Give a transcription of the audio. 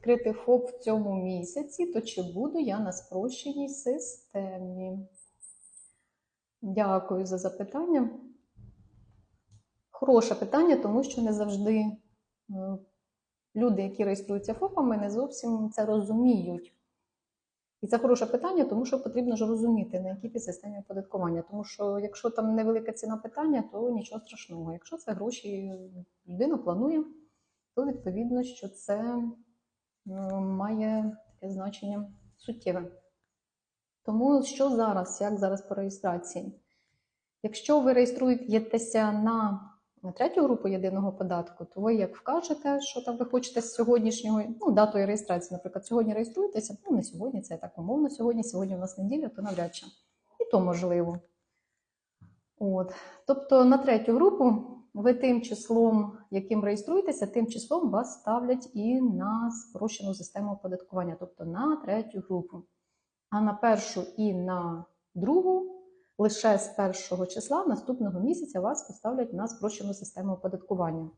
відкрити ФОП в цьому місяці, то чи буду я на спрощеній системі? Дякую за запитання. Хороше питання, тому що не завжди е, люди, які реєструються ФОПами, не зовсім це розуміють. І це хороше питання, тому що потрібно ж розуміти, на якій ти системі оподаткування. Тому що якщо там невелика ціна питання, то нічого страшного. Якщо це гроші людина планує, то відповідно, що це має таке значення суттєве. Тому що зараз, як зараз по реєстрації? Якщо ви реєструєтеся на третю групу єдиного податку, то ви як вкажете, що там ви хочете з сьогоднішнього, ну, датою реєстрації, наприклад, сьогодні реєструєтеся, ну не сьогодні, це так умовно сьогодні, сьогодні у нас неділя, то навряд чи. І то можливо. От. Тобто на третю групу ви тим числом, яким реєструєтеся, тим числом вас ставлять і на спрощену систему оподаткування, тобто на третю групу. А на першу і на другу лише з першого числа наступного місяця вас поставлять на спрощену систему оподаткування.